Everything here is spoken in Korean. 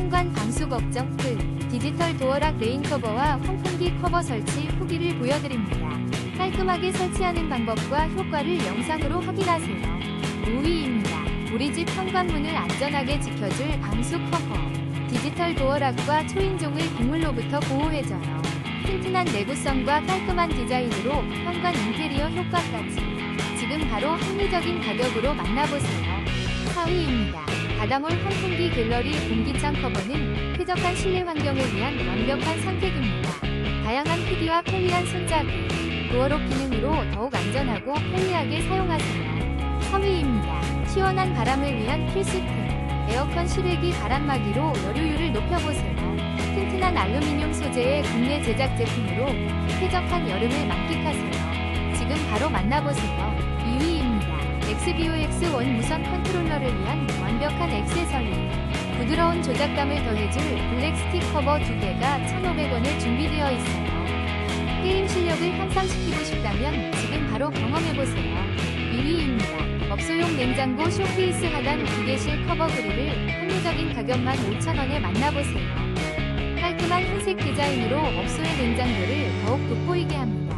현관 방수 걱정 끝. 디지털 도어락 레인 커버와 환풍기 커버 설치 후기를 보여드립니다. 깔끔하게 설치하는 방법과 효과를 영상으로 확인하세요. 5위입니다. 우리 집 현관문을 안전하게 지켜줄 방수 커버. 디지털 도어락과 초인종을 빗물로부터 보호해줘요. 튼튼한 내구성과 깔끔한 디자인으로 현관 인테리어 효과까지. 지금 바로 합리적인 가격으로 만나보세요. 4위입니다. 바다몰 환풍기 갤러리 공기창 커버는 쾌적한 실내 환경을 위한 완벽한 선택입니다. 다양한 크기와 편리한 손잡이, 도어록 기능으로 더욱 안전하고 편리하게 사용하세요. 3위입니다. 시원한 바람을 위한 필수템. 에어컨 실외기 바람막이로 여료율을 높여보세요. 튼튼한 알루미늄 소재의 국내 제작 제품으로 쾌적한 여름을 만끽하세요. 지금 바로 만나보세요. 2위입니다. XBOX 원 무선 컨트롤러를 위한 완벽한 액세서리. 부드러운 조작감을 더해줄 블랙 스틱 커버 두 개가 1,500원에 준비되어 있어요. 게임 실력을 향상시키고 싶다면 지금 바로 경험해보세요. 1위입니다. 업소용 냉장고 쇼케이스 하단 기계실 커버 그릴을 합리적인 가격만 5,000원에 만나보세요. 깔끔한 흰색 디자인으로 업소의 냉장고를 더욱 돋보이게 합니다.